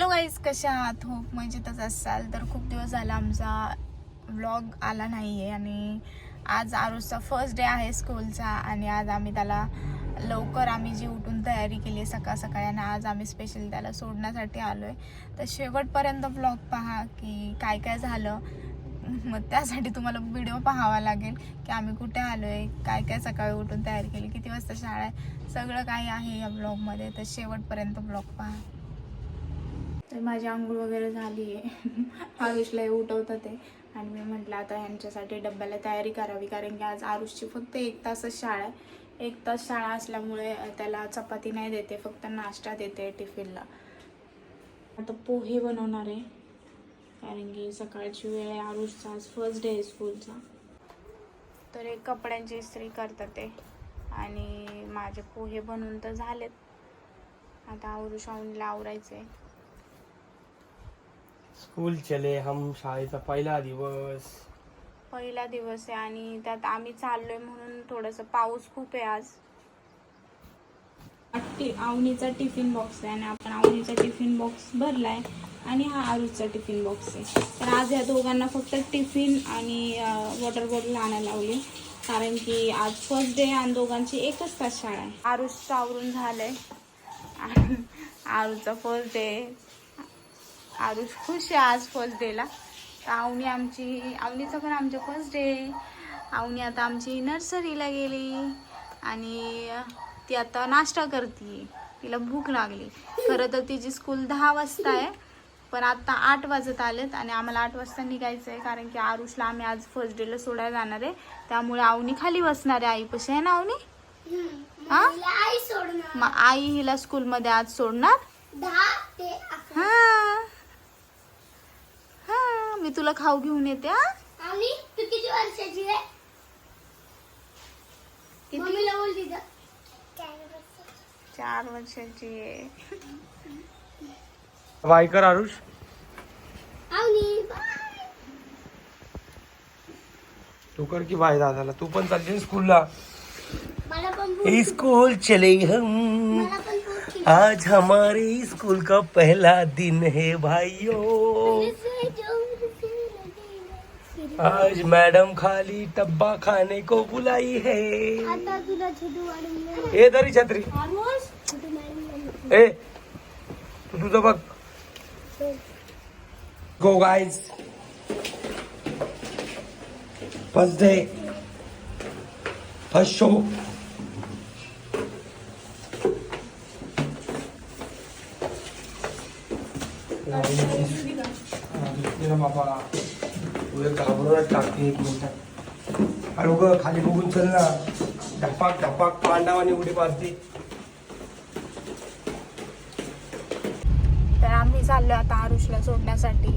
Hello guys कशा आहात? हो मजेतच असाल. तर खूप दिवस झाला आमचा व्लॉग आला नाही आहे आणि आज आरुषचा फर्स्ट डे आहे स्कूलचा आणि आज आम्ही त्याला लवकर आम्ही जी उठून तयारी केली आहे सकाळ सकाळी आणि आज आम्ही स्पेशल त्याला सोडण्यासाठी आलो आहे तर शेवटपर्यंत व्लॉग पहा की काय काय झालं. मग त्यासाठी तुम्हाला व्हिडिओ पाहावा लागेल की आम्ही कुठे आलो आहे काय काय सकाळी उठून तयारी केली किती वाजता शाळा आहे सगळं काही आहे या ब्लॉगमध्ये तर शेवटपर्यंत ब्लॉग पहा. तर माझी आंघोळ वगैरे झाली आहे. आरुषला उठवतं ते. आणि मी म्हटलं आता ह्यांच्यासाठी डब्याला तयारी करावी कारण की आज आरुषची फक्त एक तासच शाळा आहे. एक तास शाळा असल्यामुळे त्याला चपाती नाही देते फक्त नाश्ता देते टिफिनला. आता पोहे बनवणार आहे कारण की सकाळची वेळ आहे आरुषचा आज फर्स्ट डे आहे स्कूलचा तर एक कपड्यांची इस्त्री करतात ते. आणि माझे पोहे बनवून तर झालेत. आता आवरू आवडीला आवरायचं आहे स्कूल चले हम शाळेचा पहिला दिवस. पहिला दिवस आहे आणि त्यात आम्ही चाललोय म्हणून थोडस पाऊस खूप आहे आज. टी- आवनीचा टिफिन बॉक्स आहे आणि आपण आवनीचा टिफिन बॉक्स भरलाय आणि हा आरुषचा टिफिन बॉक्स आहे. तर आज या दोघांना फक्त टिफिन आणि वॉटर बॉटल आणायला लावली. कारण की आज फर्स्ट डे आणि दोघांची एकच तास शाळा आहे. आरुषचं आवरून झालंय. आणि आरुषचा फर्स्ट डे आरुष खुश आहे आज फर्स्ट डेला तर आवनी आमची आवनीचा पण आमच्या फर्स्ट डे आवनी आता आमची नर्सरीला गेली आणि ती आता नाश्ता करते तिला भूक लागली. खरं तर तिची स्कूल दहा वाजता आहे पण आता आठ वाजत आलेत आणि आम्हाला आठ वाजता निघायचं आहे कारण की आरुषला आम्ही आज फर्स्ट डेला सोडायला जाणार आहे. त्यामुळे आवनी खाली बसणार आहे आईपाशी आहे ना आवनी हा आई सोडणार. मग आई हिला स्कूलमध्ये आज सोडणार? हा. मी तुला खाऊ घेऊन येते हा? आणि तू किती वर्षाची आहे? किती? मम्मीला चार वर्षाची आहे. बाय कर आरुष. आवनी तू कर की बाय दादाला. तू पण चालली स्कूलला मला पण भूक स्कूल चले हम. मला पण. आज हमारे स्कूल का पहला दिन है भाइयों. आज मैडम खाली टब्बा खाने को बुलाई है। ए दरी छत्री। ए तू तुझं बघ गो guys first day first show मेरा बाबा तुझे घाबरूनच टाकते एक मिनिटात अरे ग खाली बघून चल ना. धपाक धपाक पांडवानी उडी मारते. तर आम्ही चाललो आता आरुषला सोडण्यासाठी.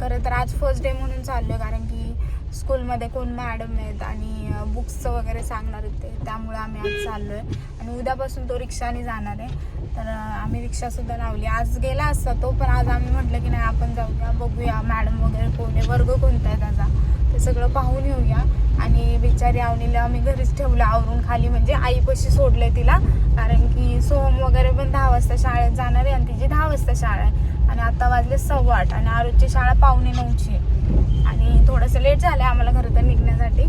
खरं तर आज फर्स्ट डे म्हणून चाललो कारण की स्कूलमध्ये कोण मॅडम आहेत आणि बुक्सचं वगैरे सांगणार होते त्यामुळे आम्ही आज चाललो आहे आणि उद्यापासून तो रिक्षाने जाणार आहे. तर आम्ही रिक्षासुद्धा लावली. आज गेला असता तो पण आज आम्ही म्हटलं की नाही आपण जाऊया बघूया मॅडम वगैरे कोण आहे वर्ग कोणता आहे त्याचा. ते सगळं पाहून येऊया. आणि बिचारी आवनीला आम्ही घरीच ठेवलं आवरून खाली म्हणजे आईपाशी सोडलंय तिला. कारण की सोहम वगैरे पण दहा वाजता शाळेत जाणार आहे आणि तिची दहा वाजता शाळा आहे. आणि आता वाजले सव्वा आठ आणि आरोची शाळा पावणे नऊची आहे. आणि थोडंसं लेट झालं आहे आम्हाला खरं तर निघण्यासाठी.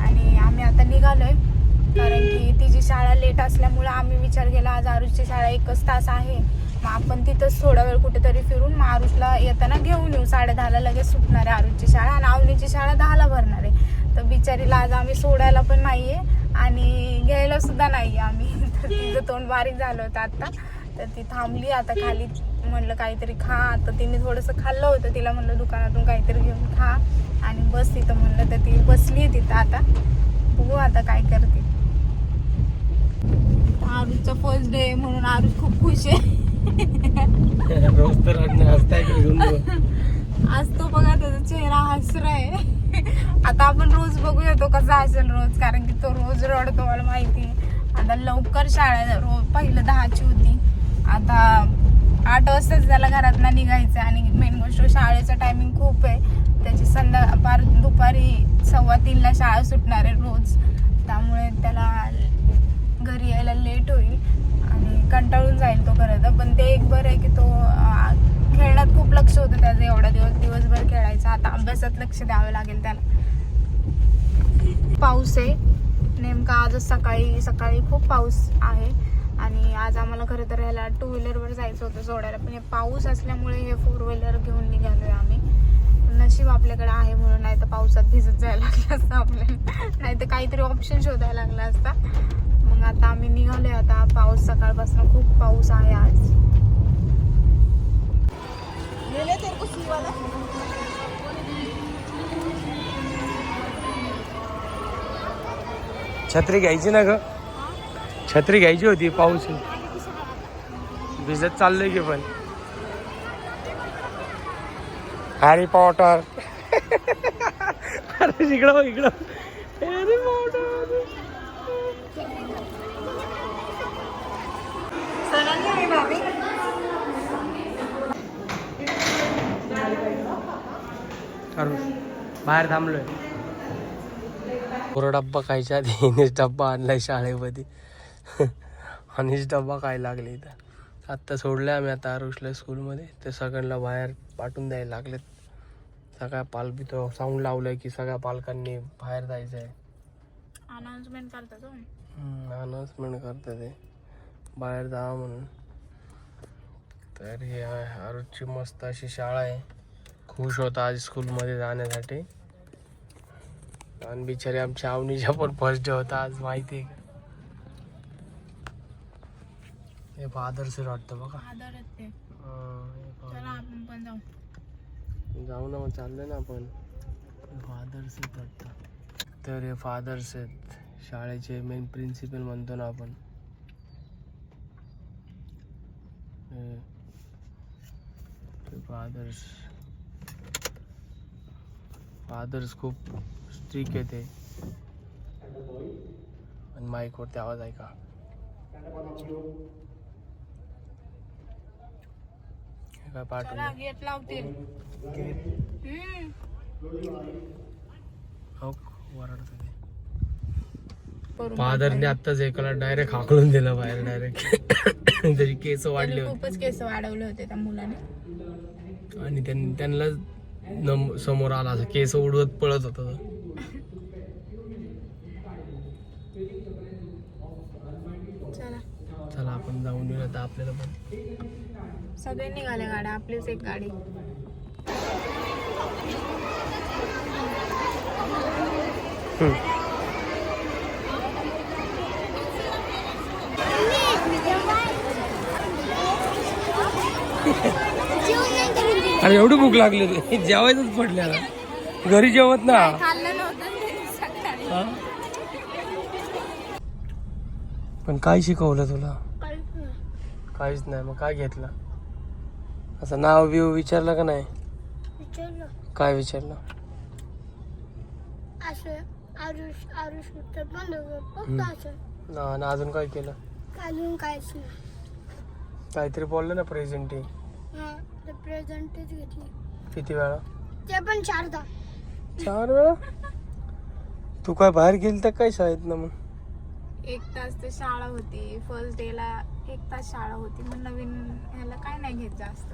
आणि आम्ही आता निघालो आहे कारण की तिची शाळा लेट असल्यामुळं आम्ही विचार केला आज आरुषची शाळा एकच तास आहे. मग आपण तिथंच थोडा वेळ कुठेतरी फिरून मग आरुषला येताना घेऊन येऊ. साडे दहाला लगेच सुटणार आहे आरुषची शाळा आणि आवनीची शाळा दहाला भरणार आहे. तर बिचारीला आज आम्ही सोडायला पण नाही आहे आणि घ्यायला सुद्धा आहे आम्ही. तर तिचं तोंड बारीक झालं होतं आता. तर ती थांबली आता खाली. म्हणलं काहीतरी खा. तर तिने थोडंसं खाल्लं होतं. तिला म्हणलं दुकानातून काहीतरी घेऊन खा. आणि बस तिथं म्हणलं तर ती बसली तिथं आता. बघू आता काय करते. आरुषचा फर्स्ट डे म्हणून आरुष खूप खुश आहे. रोज तर हसताय घेऊन आज तो बघा त्याचा चेहरा हसराय. आता आपण रोज बघूया तो कसा असेल रोज कारण की तो रोज रडतो मला माहिती. आता लवकर शाळा रोज पहिलं दहाची होती. आता आठ वाजताच त्याला घरातनं निघायचं आणि मेन गोष्ट शाळेचं टायमिंग खूप आहे. त्याची संध्या पार दुपारी सव्वा तीनला शाळा सुटणार आहे रोज. त्यामुळे त्याला घरी यायला लेट होईल आणि कंटाळून जाईल तो खरं तर. पण ते एक बरं आहे की तो खेळण्यात खूप लक्ष होतं त्याचं. एवढा दिवस दिवसभर खेळायचं. आता अभ्यासात लक्ष द्यावं लागेल त्याला. पाऊस आहे. नेमका आजच सकाळी सकाळी खूप पाऊस आहे. आणि आज आम्हाला खरं तर ह्याला टू व्हीलरवर जायचं होतं सोडायला. पण हे पाऊस असल्यामुळे हे फोर व्हीलर घेऊन निघालो आहे आम्ही. नशीब आपल्याकडे आहे म्हणून नाही तर पावसात भिजत जायला लागलं असतं आपल्याला. नाही तर काहीतरी ऑप्शन शोधायला लागला असता. मग आता आम्ही निघालोय. आता पाऊस सकाळपासून खूप पाऊस आहे आज. छत्री घ्यायची ना ग? छत्री घ्यायची होती पाऊस. भिजत चाललोय की पण. Harry Potter. अरे इकडं इकडं हॅरी पॉटर. अरे बाहेर थांबलोय. पुरा डब्बा खायच्या आधी हिनेच डब्बा आणलाय शाळेमध्ये. आणिच डब्बा काय लागले इथं. आत्ता सोडलं आम्ही आता आरुषला स्कूलमध्ये. ते सगळ्यांना बाहेर पाठवून द्यायला लागलेत. सगळ्या पालकी तो साऊंड लावलंय की सगळ्या पालकांनी बाहेर जायचं आहे अनाउन्समेंट करतात हो. अनाउन्समेंट करतं ते. बाहेर जावा म्हणून. तर ही आहे आरुषची मस्त अशी शाळा आहे. खुश होता आज स्कूलमध्ये जाण्यासाठी. आणि बिचारी आमच्या आवनीच्या पण फर्स्ट डे होता आज माहिती आहे. का हे फादर्स वाटतं बघा. जाऊ. ना मग चाललंय ना आपण. फादर्स आहेत वाटतं. तर हे फादर्स आहेत. शाळेचे मेन प्रिन्सिपल म्हणतो ना आपण. फादर्स फादर्स खूप स्ट्रिक आहे ते. आणि माईकवरती आवाज ऐका काय पाठवलं? गेट लावतील. हो वरडतं करून फादरने आत्ताच एकाला डायरेक्ट हाकलून दिलं बाहेर डायरेक्ट त्याची केस वाढले होते. खूपच केस वाढवले होते त्या मुलाने. आणि त्यां- त्यांना नम- समोर आला असं केस उडवत पळत होता. चला. आपण जाऊन येऊ आता आपल्याला पण. सगळे निघाले गाड्या आपलीच एक गाडी. जेवण नाही करून दिलं. अरे एवढी भूक लागली होती. जेवायचंच पडले आता घरी जेवत ना? पण काय शिकवलं तुला? काहीच नाही. मग काय घेतलं? असं नाव बिव विचारलं का नाही? काय विचारलं? ना अजून काय केलं? अजून काहीच नाही. काहीतरी बोललं ना प्रेझेंटी हा घेतली. किती वेळा? ते पण चारदा. चार वेळा? तू काय बाहेर गेली तर काय शाळेत ना मग? एक तास ते शाळा होती. फर्स्ट डे ला एक तास शाळा होती. मग नवीन ह्याला काय नाही घेत जास्त.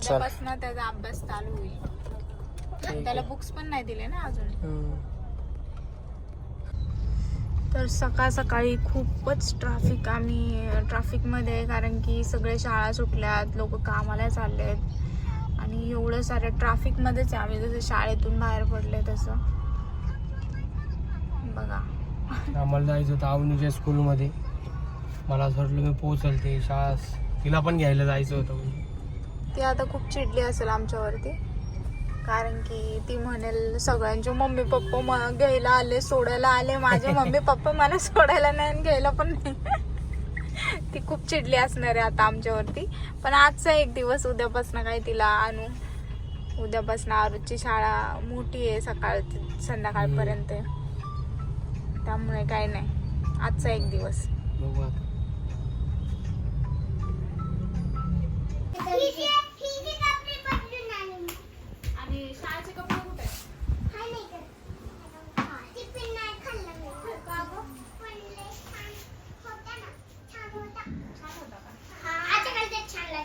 चल. उद्यापासून त्याचा अभ्यास चालू होईल. त्याला बुक्स पण नाही दिले ना अजून. हम्म. तर सकाळ सकाळी खूपच ट्रॅफिक आम्ही ट्रॅफिकमध्ये आहे कारण की सगळे शाळा सुटल्यात लोक कामाला चाललेत आणि एवढं सारं ट्रॅफिकमध्येच आहे आम्ही. जसं शाळेतून बाहेर पडले तसं. बघा. आम्हाला जायचं होतं आवनीच्या स्कूलमध्ये मला असं वाटलं मी पोचल ते शाळा तिला पण घ्यायला जायचं होतं. ती आता खूप चिडली असेल आमच्यावरती. कारण की ती म्हणेल सगळ्यांचे मम्मी पप्पा मला घ्यायला आले सोडायला आले. माझे मम्मी पप्पा मला सोडायला नाही आणि घ्यायला पण नाही. ती खूप चिडली असणार आहे आता आमच्यावरती. पण आजचा एक दिवस उद्यापासून काय तिला आणू? उद्यापासून आरुची शाळा मोठी आहे सकाळ संध्याकाळपर्यंत. त्यामुळे काय नाही. आजचा एक दिवस बघू आता आणि शाळेचे कपडे कुठे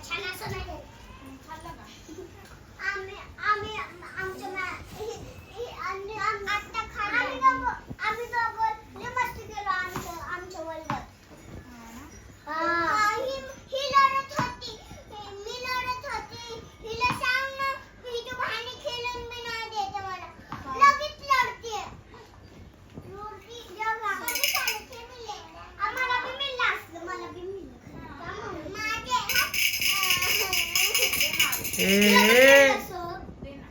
छान असं नाही ए, ए दे ना.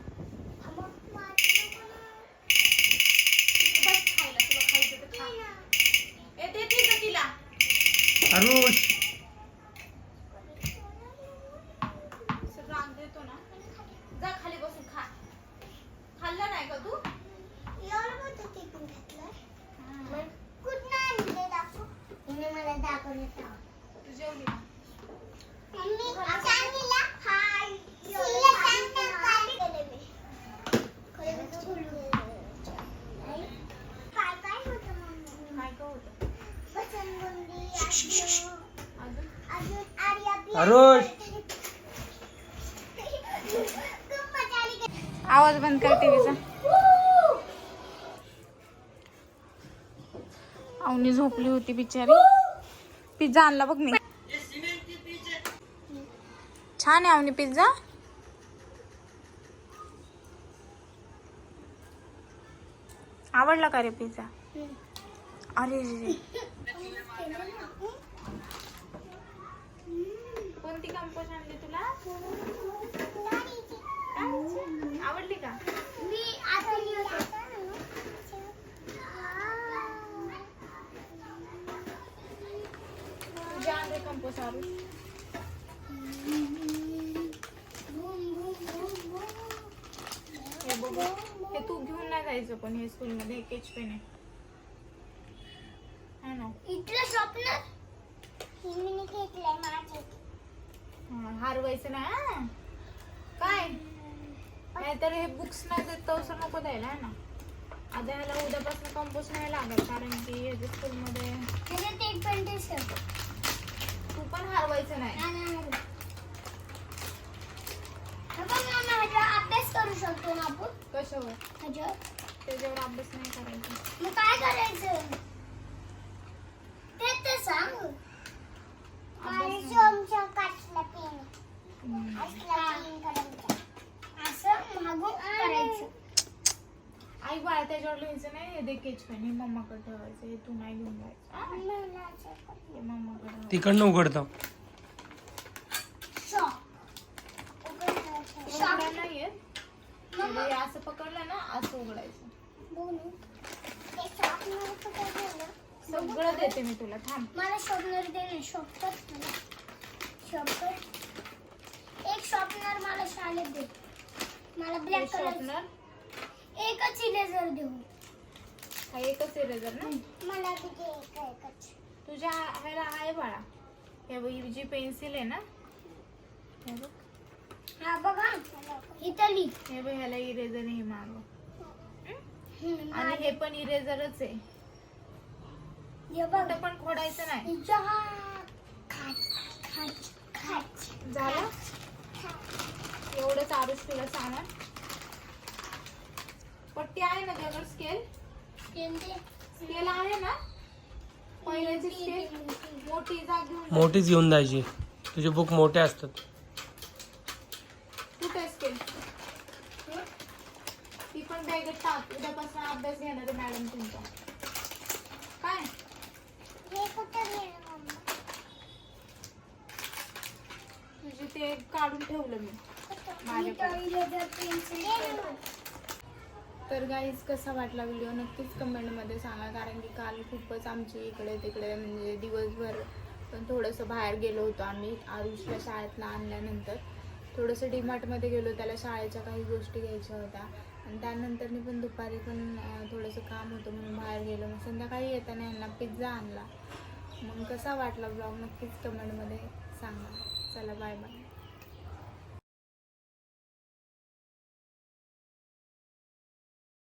बस खायला तुला खायचं तर खा. ए, दे पिझ्झा तिला आरुष असं राग देतो ना जा खाली बसून खा खाल्लं नाही का तू मला दाखवण्यात तू जेवली का? मम्मी चांगलीला हाय तुला सांगते काय काय काय होतं मम्मी काय काय होतं आली आवाज बंद कर टीव्हीचा. अवनी झोपली होती बिचारी. पिझ्झा आणला बघ मी. छान आहे अवनी पिझ्झा. आवडला का रे पिझ्झा? अरे रे रे. कोणती कंपोस्ट आणली तुला? आवडली का? मी आता तुझ्या आणले आरू हे बघ हे तू घेऊन नाही जायचं पण हे स्कूलमध्ये एक एच पेन आहे ना. इथलं स्वप्न? मी घेतलंय माझे. हा, हारवायचं नाही हा? काय? नाहीतर हे बुक्स नाही देत तसं नको द्यायला है ना? आता ह्याला उद्यापासून कंपोस्ट नाही लागत कारण की ह्याच्या स्कूलमध्ये त्याच्यात एक पेंटिस तू पण हारवायचं नाही. अभ्यास करू शकतो ना आपण? कशावर? ह्याच्यावर? त्याच्यावर अभ्यास नाही करायचा. मग काय करायचं ते तर सांग अभ्यास नाही. सोमच्या काचला पेन हम्म. असला पेन करायचा असं मागून करायचं. आई बाळा त्याच्यावर लिहायचं नाही. हे दे केच पेन. हे मम्माकडे ठेवायचं. हे तू नाही घेऊन जायचं. हा? हे मम्माकडे ठेवायचं. तिकडनं उघडतो. शॉप उघडायला नाही येत. हे असं पकडलं ना असं उघडायचं. सगळं देते मी तुला. थांब. मला शॉपनर दे ना शॉपकट मला एक शॉपनर मला शाळेत दे. मला ब्लॅक कलर शॉर्पनर एकच इरेझर देऊ हा एकच इरेजर ना? मला तिथे एक एकच. तुझ्या ह्याला आहे बाळा. हे बघ ही जी पेन्सिल आहे ना? हे बघ. हा लिह. हे बघ ह्याला इरेजर हे मागव आणि हे पण इरेजरच आहे. हे बघ. कुठं पण खोडायचं नाही. जहा खाच खाच खाच झालं? एवढंच आरुष तुला सामान पट्टी आहे ना त्यावर स्केल? स्केल आहे ना? पहिल्याची स्केल मोठी. जा घेऊन जा. मोठीच घेऊन जायची. तुझे बुक मोठे असतात. कुठे स्केल ती पण बॅगेत टाक. उद्यापासून अभ्यास घेणार आहे मॅडम तुमचा. काय? हे कुठं गेलं मम्मा? तुझे ते काढून ठेवलं मी. तर गाईज कसा वाटला व्हिडिओ नक्कीच कमेंटमध्ये सांगा कारण की काल खूपच आमची इकडे तिकडे म्हणजे दिवसभर पण थोडंसं बाहेर गेलो होतो आम्ही आयुषला शाळेतला आणल्यानंतर. थोडंसं डीमार्टमध्ये गेलो त्याला शाळेच्या काही गोष्टी घ्यायच्या होत्या. आणि त्यानंतर पण दुपारी पण थोडंसं काम होतं म्हणून बाहेर गेलो. मग संध्याकाळी येताना यांना पिझ्झा आणला. मग कसा वाटला ब्लॉग नक्कीच कमेंटमध्ये सांगा. चला बाय बाय